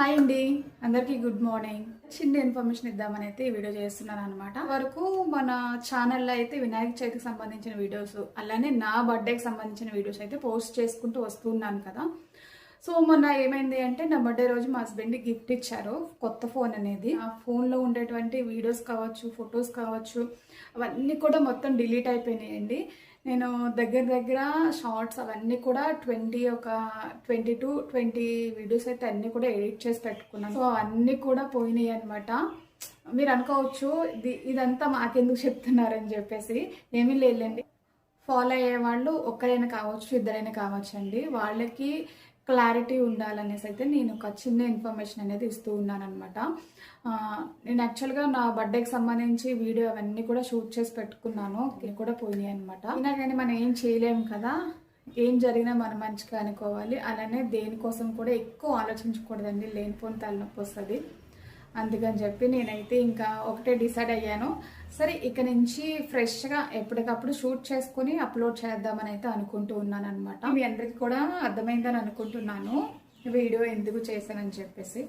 Hi అండి. అందరికీ good morning. చిన్న ఇన్ఫర్మేషన్ ఇద్దామని అయితే ఈ వీడియో చేస్తున్నాను అనమాట వరకు మన ఛానల్లో అయితే వినాయక చవితికి సంబంధించిన వీడియోస్ అలానే నా బర్త్డేకి సంబంధించిన వీడియోస్ అయితే పోస్ట్ చేసుకుంటూ వస్తున్నాను కదా. సో మొన్న ఏమైంది అంటే నా బర్త్డే రోజు మా హస్బెండ్ గిఫ్ట్ ఇచ్చారు కొత్త ఫోన్ అనేది. ఆ ఫోన్లో ఉండేటువంటి వీడియోస్ కావచ్చు ఫొటోస్ కావచ్చు అవన్నీ కూడా మొత్తం డిలీట్ అయిపోయినాయండి. నేను దగ్గర దగ్గర షార్ట్స్ అవన్నీ కూడా ట్వంటీ ఒక ట్వంటీ టు ట్వంటీ వీడియోస్ అయితే అన్నీ కూడా ఎడిట్ చేసి పెట్టుకున్నాను. సో అన్నీ కూడా పోయినాయి అనమాట మీరు అనుకోవచ్చు ఇది ఇదంతా మాకెందుకు చెప్తున్నారని చెప్పేసి ఏమీ లేదండి. ఫాలో అయ్యే వాళ్ళు ఒక్కరైనా కావచ్చు ఇద్దరైనా కావచ్చు అండి వాళ్ళకి క్లారిటీ ఉండాలనేసి అయితే నేను ఒక చిన్న ఇన్ఫర్మేషన్ అనేది ఇస్తూ ఉన్నాను అనమాట నేను యాక్చువల్గా నా బర్త్డేకి సంబంధించి వీడియో అవన్నీ కూడా షూట్ చేసి పెట్టుకున్నాను. ఇవి కూడా పోయినాయి అనమాట అయినా కానీ మనం ఏం చేయలేము కదా? ఏం జరిగినా మనం మంచిగా అనుకోవాలి. అలానే దేనికోసం కూడా ఎక్కువ ఆలోచించకూడదండి. లేనిపోని తలనొప్పి వస్తుంది. అందుకని చెప్పి నేనైతే ఇంకా ఒకటే డిసైడ్ అయ్యాను. సరే ఇక నుంచి ఫ్రెష్గా ఎప్పటికప్పుడు షూట్ చేసుకుని అప్లోడ్ చేద్దామని అయితే అనుకుంటూ ఉన్నాను అనమాట మీ అందరికీ కూడా అర్థమైందని అనుకుంటున్నాను. వీడియో ఎందుకు చేశానని చెప్పేసి.